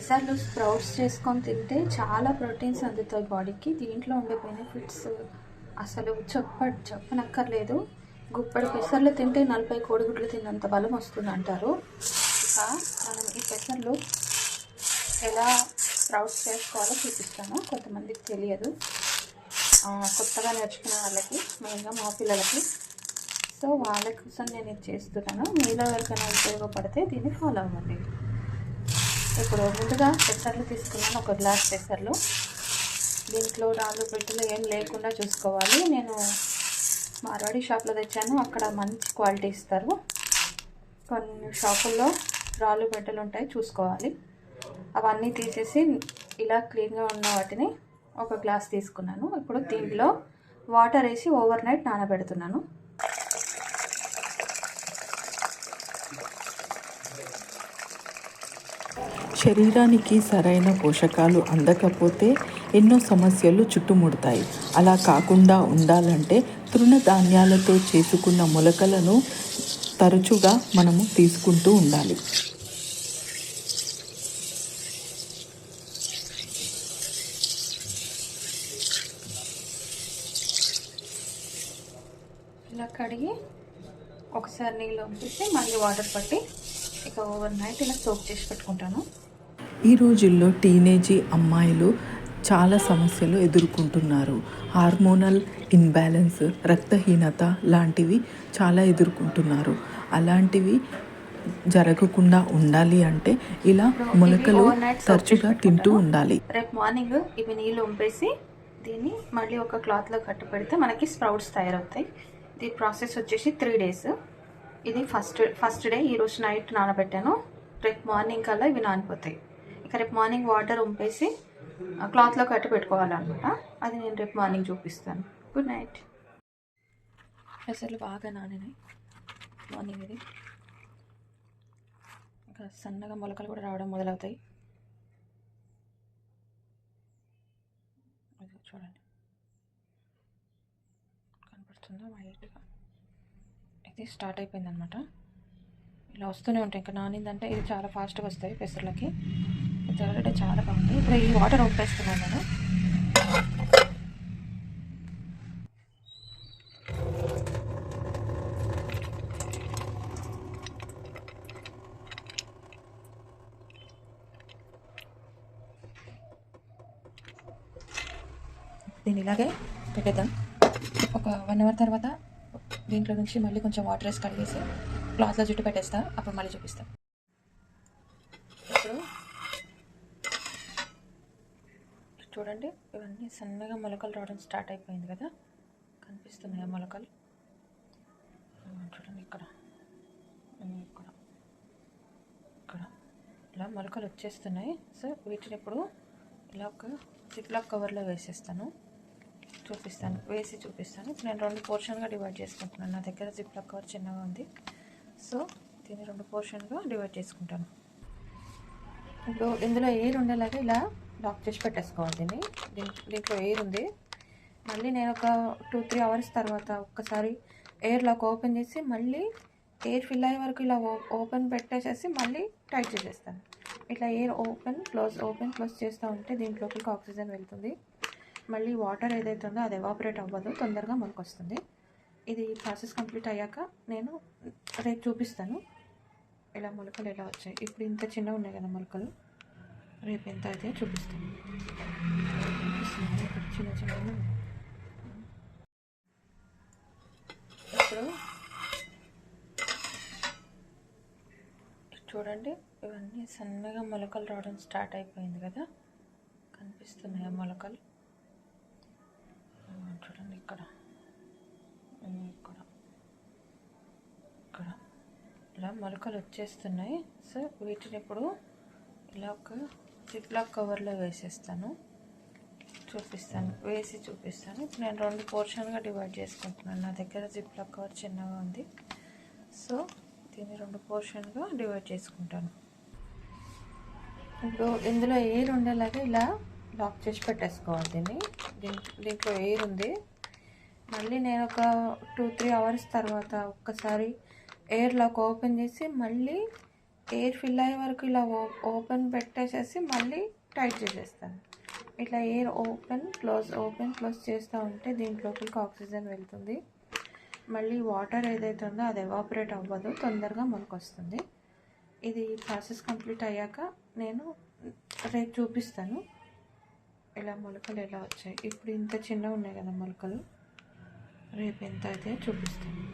పెసర్లు స్ప్రౌట్స్ చేసుకొని తింటే చాలా ప్రోటీన్స్ అందుతాయి బాడీకి. దీంట్లో ఉండే బెనిఫిట్స్ అసలు చెప్ప చెప్పనక్కర్లేదు. గుప్పడి పెసర్లు తింటే నలభై కోడిగుడ్లు తిన్నంత బలం వస్తుంది అంటారు ఇక మనం ఈ పెసర్లు ఎలా స్ప్రౌట్స్ చేసుకోవాలో చూపిస్తాను. కొంతమందికి తెలియదు. కొత్తగా నేర్చుకునే వాళ్ళకి మెయిన్గా మా పిల్లలకి. సో వాళ్ళ కోసం నేను ఇది చేస్తున్నాను. మీలో ఎవరికైనా ఉపయోగపడితే దీన్ని ఫాలో అవ్వండి. ఇప్పుడు ముందుగా పెసర్లు తీసుకున్నాను ఒక గ్లాస్ పెసర్లు. దీంట్లో రాళ్ళు పెట్టలు ఏం లేకుండా చూసుకోవాలి. నేను మార్వాడి షాప్లో తెచ్చాను అక్కడ మంచి క్వాలిటీ ఇస్తారు. కొన్ని షాపుల్లో రాళ్ళు పెట్టలు ఉంటాయి చూసుకోవాలి. అవన్నీ తీసేసి ఇలా క్లీన్గా ఉన్న వాటిని ఒక గ్లాస్ తీసుకున్నాను. ఇప్పుడు దీంట్లో వాటర్ వేసి ఓవర్ నైట్ నానబెడుతున్నాను. శరీరానికి సరైన పోషకాలు అందకపోతే ఎన్నో సమస్యలు చుట్టుముడతాయి. అలా కాకుండా ఉండాలంటే తృణధాన్యాలతో చేసుకున్న మొలకలను తరచుగా మనము తీసుకుంటూ ఉండాలి. ఇలా కడిగి ఒకసారి నీళ్ళు పంపిస్తే మళ్ళీ వాటర్ పట్టి ఇక ఓవర్ నైట్ ఇలా సోప్ చేసి పెట్టుకుంటాను. ఈ రోజుల్లో టీనేజీ అమ్మాయిలు చాలా సమస్యలు ఎదుర్కొంటున్నారు. హార్మోనల్ ఇన్బ్యాలెన్స్ రక్తహీనత లాంటివి చాలా ఎదుర్కొంటున్నారు. అలాంటివి జరగకుండా ఉండాలి అంటే ఇలా మొలకలు తరచుగా తింటూ ఉండాలి. రేపు మార్నింగ్ ఇవి నీళ్ళు ఉంపేసి దీన్ని మళ్ళీ ఒక క్లాత్లో కట్టి పెడితే మనకి స్ప్రౌట్స్ తయారవుతాయి. దీని ప్రాసెస్ వచ్చేసి త్రీ డేస్. ఇది ఫస్ట్ ఫస్ట్ డే ఈరోజు నైట్ నానబెట్టాను. రేపు మార్నింగ్ కల్లా ఇవి నానిపోతాయి. రేపు మార్నింగ్ వాటర్ ఉంపేసి ఆ క్లాత్లో కట్టి పెట్టుకోవాలన్నమాట. అది నేను రేపు మార్నింగ్ చూపిస్తాను. గుడ్ నైట్ పెసర్లు బాగా నానినాయి. మార్నింగ్ ఇది. ఇంకా సన్నగా మొలకలు కూడా రావడం మొదలవుతాయి. చూడండి. కనపడుతుందా? వైట్గా ఇది స్టార్ట్ అయిపోయింది అనమాట ఇలా వస్తూనే ఉంటాయి. ఇంకా నానిందంటే ఇది చాలా ఫాస్ట్గా వస్తాయి పెసర్లకి. ఇది చాలా బాగుంది. ఇప్పుడు ఈ వాటర్ ఒప్పేస్తున్నాను నేను. దీన్ని ఇలాగే పెట్టేద్దాం. ఒక వన్ అవర్ తర్వాత దీంట్లో నుంచి మళ్ళీ కొంచెం వాటర్ వేసి కడిగేసి క్లాత్లో జుట్టు పెట్టేస్తా. అప్పుడు మళ్ళీ చూపిస్తా ఇప్పుడు చూడండి ఇవన్నీ సన్నగా మొలకలు రావడం స్టార్ట్ అయిపోయింది కదా. కనిపిస్తున్నాయా మొలకలు? చూడండి ఇక్కడ. ఇక్కడ. ఇక్కడ. ఇలా మొలకలు వచ్చేస్తున్నాయి. సో వీటిని ఇప్పుడు ఇలా ఒక జిప్లాక్ కవర్లో వేసేస్తాను. చూపిస్తాను. వేసి చూపిస్తాను. ఇప్పుడు నేను రెండు పోర్షన్గా డివైడ్ చేసుకుంటున్నాను. నా దగ్గర జిప్లాక్ కవర్ చిన్నగా ఉంది. సో దీన్ని రెండు పోర్షన్గా డివైడ్ చేసుకుంటాను. ఇప్పుడు ఇందులో ఎయిర్ ఉండేలాగా ఇలా లాక్ చేసి పెట్టేసుకోవాలి దీన్ని. దీంట్లో ఎయిర్ ఉంది. మళ్ళీ నేను ఒక టూ త్రీ అవర్స్ తర్వాత ఒక్కసారి ఎయిర్ లాక్ ఓపెన్ చేసి మళ్ళీ ఎయిర్ ఫిల్ అయ్యే వరకు ఇలా ఓపెన్ పెట్టేసేసి మళ్ళీ టైట్ చేసేస్తాను. ఇట్లా air open close open close చేస్తూ ఉంటే దీంట్లోకి ఆక్సిజన్ వెళ్తుంది. మళ్ళీ వాటర్ ఏదైతే ఉందో అది ఎవాపరేట్ అవ్వదు. తొందరగా మనకు వస్తుంది ఇది ప్రాసెస్ కంప్లీట్ అయ్యాక నేను రేపు చూపిస్తాను. ఇలా మొలకలు ఎలా వచ్చాయి. ఇప్పుడు ఇంత చిన్నగా ఉన్నాయి కదా మొలకలు. రేపు ఎంత అయితే చూపిస్తాను. ఇక్కడ చిన్న చిన్న ఇప్పుడు చూడండి ఇవన్నీ సన్నగా మొలకలు రావడం స్టార్ట్ అయిపోయింది కదా. కనిపిస్తున్నాయి ఆ మొలకలు చూడండి ఇక్కడ. ఇక్కడ. ఇక్కడ. ఇలా మొలకలు వచ్చేస్తున్నాయి. సో వీటిని ఇప్పుడు ఇలా ఒక జిప్లాక్ కవర్లో వేసేస్తాను. చూపిస్తాను. వేసి చూపిస్తాను. ఇప్పుడు నేను రెండు పోర్షన్గా డివైడ్ చేసుకుంటున్నాను. నా దగ్గర జిప్లాక్ కవర్ చిన్నగా ఉంది. సో దీన్ని రెండు పోర్షన్గా డివైడ్ చేసుకుంటాను. ఇప్పుడు ఇందులో ఎయిర్ ఉండేలాగా ఇలా లాక్ చేసి పెట్టేసుకోవాలి దీన్ని. దీంట్లో దీంట్లో ఎయిర్ ఉంది. మళ్ళీ నేను ఒక టూ త్రీ అవర్స్ తర్వాత ఒక్కసారి ఎయిర్ లాక్ ఓపెన్ చేసి మళ్ళీ ఎయిర్ ఫిల్ అయ్యే వరకు ఇలా ఓపెన్ పెట్టేసేసి మళ్ళీ టైట్ చేసేస్తాను. ఇట్లా air open close open close చేస్తూ ఉంటే దీంట్లోకి ఆక్సిజన్ వెళ్తుంది. మళ్ళీ వాటర్ ఏదైతే ఉందో అది ఎవాపరేట్ అవ్వదు తొందరగా మనకు వస్తుంది ఇది ప్రాసెస్ కంప్లీట్ అయ్యాక నేను రేపు చూపిస్తాను. ఇలా మొలకలు ఎలా వచ్చాయి. ఇప్పుడు ఇంత చిన్నగా ఉన్నాయి కదా మొలకలు. రేపు ఎంత అయితే చూపిస్తాను.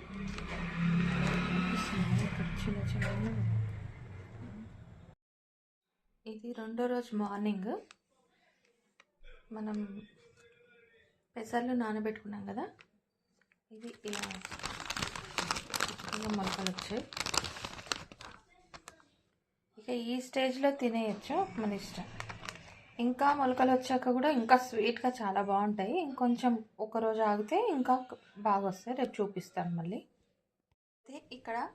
చూపిస్తున్నాను. ఇక్కడ చిన్న చిన్న ఉన్నాయి. ఇది రెండో రోజు మార్నింగ్. మనం పెసర్లు నానబెట్టుకున్నాం కదా? ఇది ఇలా ఇలా మొలకలు వచ్చాయి. ఇక ఈ స్టేజ్లో తినేయచ్చు మన ఇష్టం. ఇంకా మొలకలు వచ్చాక కూడా ఇంకా స్వీట్గా చాలా బాగుంటాయి. ఇంకొంచెం ఒక రోజు ఆగితే ఇంకా బాగా వస్తాయి. రేపు చూపిస్తాను మళ్ళీ. అయితే ఇక్కడ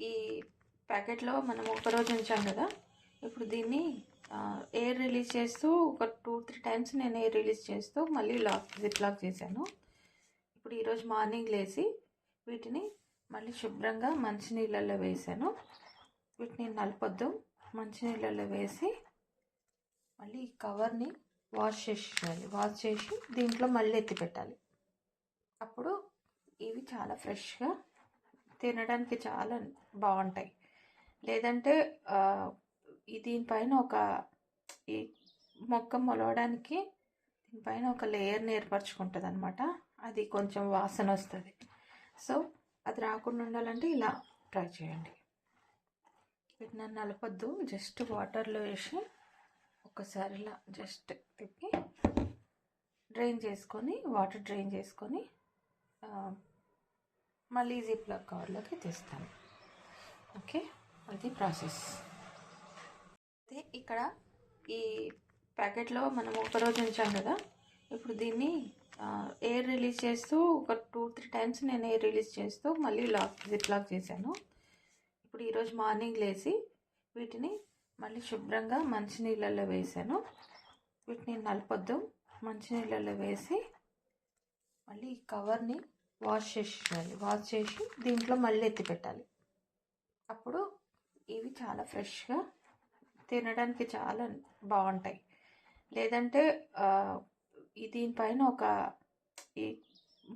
ఈ ప్యాకెట్లో మనం ఒక రోజు ఉంచాం కదా? ఇప్పుడు దీన్ని ఎయిర్ రిలీజ్ చేస్తూ ఒక టూ త్రీ టైమ్స్ నేను ఎయిర్ రిలీజ్ చేస్తూ మళ్ళీ లాక్ జిప్ లాక్ చేశాను. ఇప్పుడు ఈరోజు మార్నింగ్ లేచి వీటిని మళ్ళీ శుభ్రంగా మంచినీళ్ళల్లో వేసాను వీటిని నలపొద్దు మంచినీళ్ళల్లో వేసి మళ్ళీ ఈ కవర్ని వాష్ చేసేయాలి. వాష్ చేసి దీంట్లో మళ్ళీ ఎత్తి పెట్టాలి. అప్పుడు ఇవి చాలా ఫ్రెష్గా తినడానికి చాలా బాగుంటాయి. లేదంటే దీనిపైన ఒక ఈ మొక్క మొలవడానికి దీనిపైన ఒక లేయర్ని ఏర్పరచుకుంటుంది అనమాట అది కొంచెం వాసన వస్తుంది. సో అది రాకుండా ఉండాలంటే ఇలా ట్రై చేయండి. వీటిని నలపొద్దు. జస్ట్ వాటర్లో వేసి ఒకసారి ఇలా జస్ట్ తిప్పి డ్రైన్ చేసుకొని వాటర్ డ్రైన్ చేసుకొని మళ్ళీ ఈజీ ప్లగ్ కవర్లోకి తీస్తాను. ఓకే అది ప్రాసెస్ ఇక్కడ ఈ ప్యాకెట్లో మనం ఒక రోజు ఉంచాం కదా. ఇప్పుడు దీన్ని ఎయిర్ రిలీజ్ చేస్తూ ఒక టూ త్రీ టైమ్స్ నేను ఎయిర్ రిలీజ్ చేస్తూ మళ్ళీ లాక్ జిప్ లాక్ చేశాను. ఇప్పుడు ఈరోజు మార్నింగ్ లేచి వీటిని మళ్ళీ శుభ్రంగా మంచినీళ్ళల్లో వేసాను వీటిని నలపొద్దు మంచినీళ్ళల్లో వేసి మళ్ళీ ఈ కవర్ని వాష్ చేసేయాలి. వాష్ చేసి దీంట్లో మళ్ళీ ఎత్తి పెట్టాలి అప్పుడు ఇవి చాలా ఫ్రెష్గా తినడానికి చాలా బాగుంటాయి. లేదంటే దీనిపైన ఒక ఈ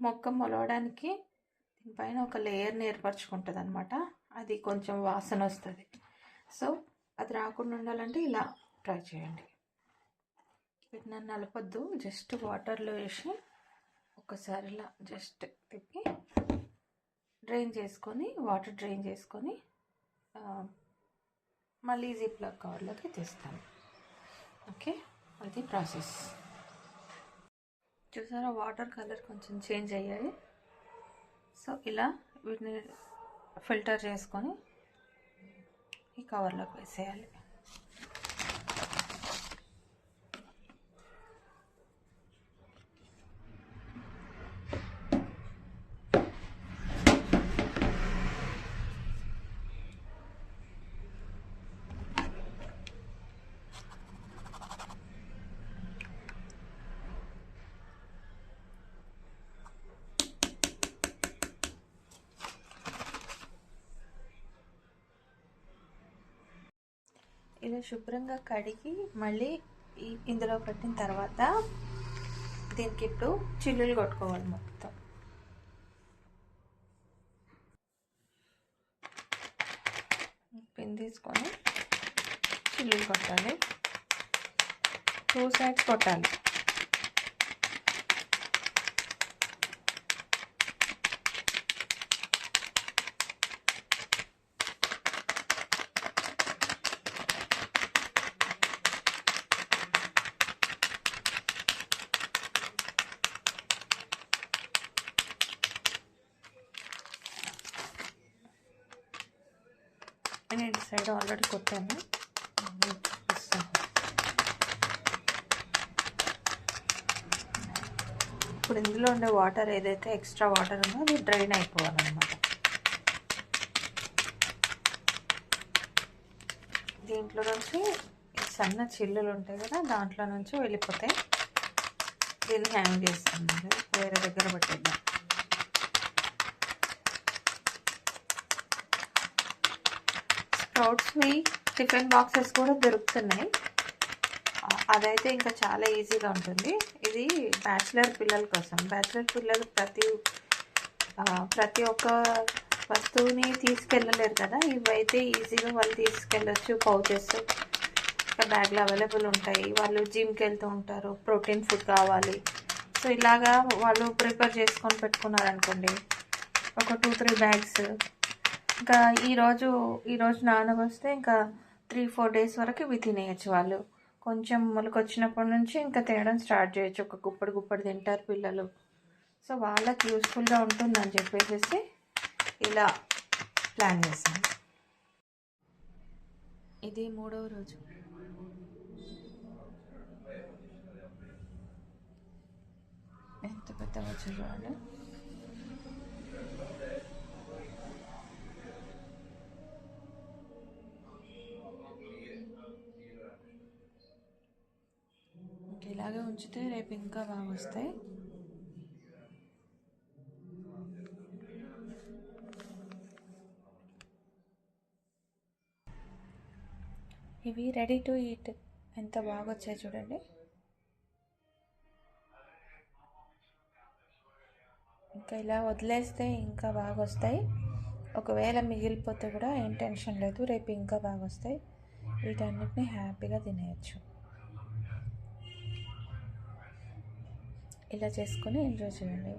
మొక్క మొలవడానికి దీనిపైన ఒక లేయర్ని ఏర్పరచుకుంటుంది అనమాట అది కొంచెం వాసన వస్తుంది. సో అది రాకుండా ఉండాలంటే ఇలా ట్రై చేయండి. వీటిని నలపొద్దు. జస్ట్ వాటర్లో వేసి ఒకసారి ఇలా జస్ట్ తిప్పి డ్రైన్ చేసుకొని వాటర్ డ్రైన్ చేసుకొని మళ్ళీ ఈజీ ప్లగ్ కవర్లోకి తీస్తాను. ఓకే? అది ప్రాసెస్. చూసారా వాటర్ కలర్ కొంచెం చేంజ్ అయ్యాయి. సో ఇలా వీటిని ఫిల్టర్ చేసుకొని ఈ కవర్లోకి వేసేయాలి. ఇలా శుభ్రంగా కడిగి మళ్ళీ ఇందులో పెట్టిన తర్వాత దీనికి ఇప్పుడు చిల్లులు కొట్టుకోవాలి మొత్తం. పిన్ తీసుకొని చిల్లులు కొట్టాలి. టూ సైడ్స్ కొట్టాలి. నేను ఇటు సైడ్ ఆల్రెడీ కొట్టాను. చూపిస్తాను. ఇప్పుడు ఇందులో ఉండే వాటర్ ఏదైతే ఎక్స్ట్రా వాటర్ ఉందో అది డ్రైన్ అయిపోవాలన్నమాట. దీంట్లో నుంచి సన్న చిల్లులు ఉంటాయి కదా దాంట్లో నుంచి వెళ్ళిపోతాయి దీన్ని హ్యాంగ్ చేస్తాను. వేరే దగ్గర పెట్టేద్దాం. స్ప్రౌట్స్వి టిఫిన్ బాక్సెస్ కూడా దొరుకుతున్నాయి. అదైతే ఇంకా చాలా ఈజీగా ఉంటుంది. ఇది బ్యాచిలర్ పిల్లల కోసం. బ్యాచిలర్ పిల్లలు ప్రతి ప్రతి ఒక్క వస్తువుని తీసుకెళ్ళలేరు కదా. ఇవైతే ఈజీగా వాళ్ళు తీసుకెళ్ళొచ్చు. పౌచెస్ ఇంకా బ్యాగ్లు అవైలబుల్ ఉంటాయి. వాళ్ళు జిమ్కి వెళ్తూ ఉంటారు. ప్రోటీన్ ఫుడ్ కావాలి. సో ఇలాగా వాళ్ళు ప్రిపేర్ చేసుకొని పెట్టుకున్నారనుకోండి. ఒక టూ త్రీ బ్యాగ్స్ ఇంకా ఈరోజు ఈరోజు నానబోస్తే ఇంకా త్రీ ఫోర్ డేస్ వరకు ఇవి తినేయచ్చు వాళ్ళు. కొంచెం మొలకొచ్చినప్పటి నుంచి ఇంకా తినడం స్టార్ట్ చేయొచ్చు. ఒక గుప్పడి గుప్పడి తింటారు పిల్లలు. సో వాళ్ళకి యూస్ఫుల్గా ఉంటుందని చెప్పేసి ఇలా ప్లాన్ చేశాను. ఇది మూడవ రోజు. ఎంత పెద్ద వచ్చి వాళ్ళు ఇంక ఇలాగే ఉంచితే రేపు ఇంకా బాగా వస్తాయి. ఇవి రెడీ టు ఈట్. ఎంత బాగా వచ్చాయి చూడండి. ఇంకా ఇలా వదిలేస్తే ఇంకా బాగా వస్తాయి. ఒకవేళ మిగిలిపోతే కూడా ఏం టెన్షన్ లేదు రేపు ఇంకా బాగా వస్తాయి. వీటన్నిటిని హ్యాపీగా తినేయచ్చు. ఇలా చేసుకుని ఎంజాయ్ చేయండి.